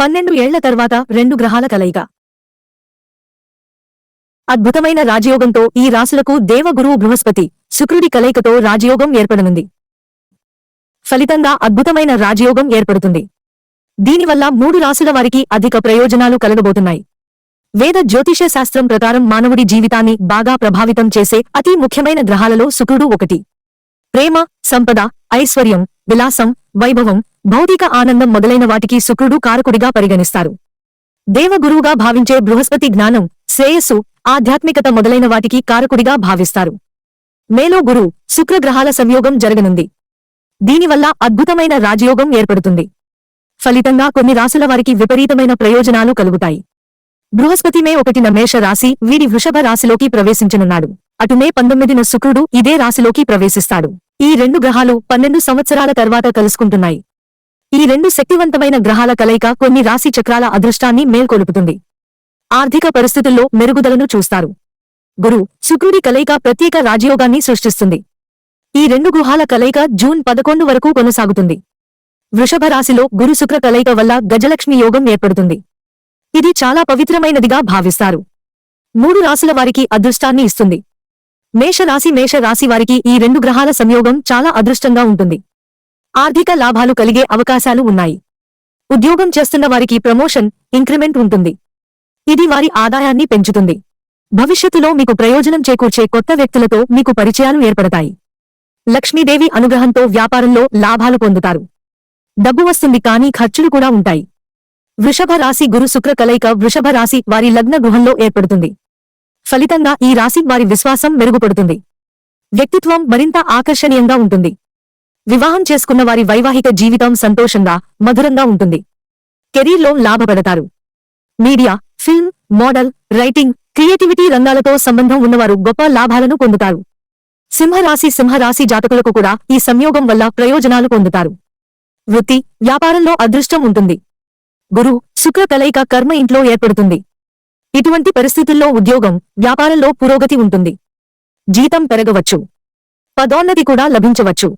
పన్నెండు ఏళ్ళ తర్వాత రెండు గ్రహాల కలయిక. అద్భుతమైన రాజయోగంతో ఈ రాసులకు దేవగురువు బృహస్పతి శుక్రుడి కలయికతో రాజయోగం ఏర్పడనుంది. ఫలితంగా అద్భుతమైన రాజయోగం ఏర్పడుతుంది. దీనివల్ల మూడు రాసుల వారికి అధిక ప్రయోజనాలు కలగబోతున్నాయి. వేద జ్యోతిష శాస్త్రం ప్రకారం మానవుడి జీవితాన్ని బాగా ప్రభావితం చేసే అతి ముఖ్యమైన గ్రహాలలో శుక్రుడు ఒకటి. ప్రేమ సంపద ఐశ్వర్యం విలాసం వైభవం భౌతిక ఆనందం మొదలైన వాటికి శుక్రుడు కారకుడిగా పరిగణిస్తారు. దేవగురువుగా భావించే బృహస్పతి జ్ఞానం శ్రేయస్సు ఆధ్యాత్మికత మొదలైన వాటికి కారకుడిగా భావిస్తారు. మేలో గురు శుక్రగ్రహాల సంయోగం జరగనుంది. దీనివల్ల అద్భుతమైన రాజయోగం ఏర్పడుతుంది. ఫలితంగా కొన్ని రాసుల వారికి విపరీతమైన ప్రయోజనాలు కలుగుతాయి. బృహస్పతి మే ఒకటిన మేష రాశి వీడి వృషభ రాశిలోకి ప్రవేశించనున్నాడు. అటునే పంతొమ్మిదిన శుక్రుడు ఇదే రాశిలోకి ప్రవేశిస్తాడు. ఈ రెండు గ్రహాలు పన్నెండు సంవత్సరాల తర్వాత కలుసుకుంటున్నాయి ఈ రెండు శక్తివంతమైన గ్రహాల కలయిక కొన్ని రాశి చక్రాల అదృష్టాన్ని మేల్కొలుపుతుంది. ఆర్థిక పరిస్థితుల్లో మెరుగుదలను చూస్తారు. గురు శుక్రుడి కలయిక ప్రత్యేక రాజయోగాన్ని సృష్టిస్తుంది. ఈ రెండు గృహాల కలయిక జూన్ పదకొండు వరకు కొనసాగుతుంది. వృషభ రాశిలో గురు శుక్ర కలయిక వల్ల గజలక్ష్మి యోగం ఏర్పడుతుంది. ఇది చాలా పవిత్రమైనదిగా భావిస్తారు. మూడు రాశుల వారికి అదృష్టాన్ని ఇస్తుంది. మేషరాశి మేష రాశి వారికి ఈ రెండు గ్రహాల సంయోగం చాలా అదృష్టంగా ఉంటుంది. ఆర్థిక లాభాలు కలిగే అవకాశాలు ఉన్నాయి. ఉద్యోగం చేస్తున్న వారికి ప్రమోషన్ ఇంక్రిమెంట్ ఉంటుంది. ఇది వారి ఆదాయాన్ని పెంచుతుంది. భవిష్యత్తులో మీకు ప్రయోజనం చేకూర్చే కొత్త వ్యక్తులతో మీకు పరిచయాలు ఏర్పడతాయి. లక్ష్మీదేవి అనుగ్రహంతో వ్యాపారంలో లాభాలు పొందుతారు. డబ్బు వస్తుంది కానీ ఖర్చులు కూడా ఉంటాయి. వృషభ రాశి గురు శుక్ర కలయిక వృషభ రాశి వారి లగ్న గృహంలో ఏర్పడుతుంది. ఫలితంగా ఈ రాశి వారి విశ్వాసం మెరుగుపడుతుంది. వ్యక్తిత్వం మరింత ఆకర్షణీయంగా ఉంటుంది. వివాహం చేసుకున్న వారి వైవాహిక జీవితం సంతోషంగా మధురంగా ఉంటుంది. కెరీర్లో లాభపడతారు. Media film model writing creativity రంగాలతో సంబంధం ఉన్నవారు గొప్ప లాభాలను పొందుతారు. సింహరాశి సింహరాశి జాతకులకు కూడా ఈ సంయోగం వల్ల ప్రయోజనాలు పొందుతారు. వృత్తి వ్యాపారంలో అదృష్టం ఉంటుంది. గురు శుక్ర కలయిక కర్మ ఇంట్లో ఏర్పడుతుంది. ఇటువంటి పరిస్థితుల్లో ఉద్యోగం వ్యాపారంలో పురోగతి ఉంటుంది. జీతం పెరగవచ్చు. పదోన్నతి కూడా లభించవచ్చు.